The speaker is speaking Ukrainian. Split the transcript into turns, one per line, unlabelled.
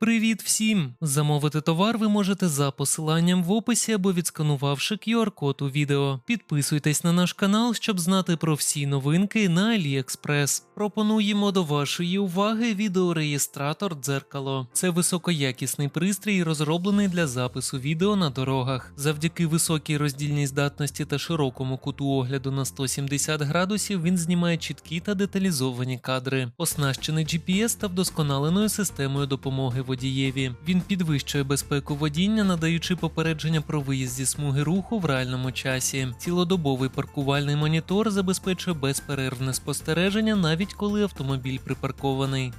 Привіт всім! Замовити товар ви можете за посиланням в описі або відсканувавши QR-код у відео. Підписуйтесь на наш канал, щоб знати про всі новинки на AliExpress. Пропонуємо до вашої уваги відеореєстратор дзеркало. Це високоякісний пристрій, розроблений для запису відео на дорогах. Завдяки високій роздільній здатності та широкому куту огляду на 170 градусів він знімає чіткі та деталізовані кадри, оснащений GPS та вдосконаленою системою допомоги водієві. Він підвищує безпеку водіння, надаючи попередження про виїзд зі смуги руху в реальному часі. Цілодобовий паркувальний монітор забезпечує безперервне спостереження, навіть коли автомобіль припаркований.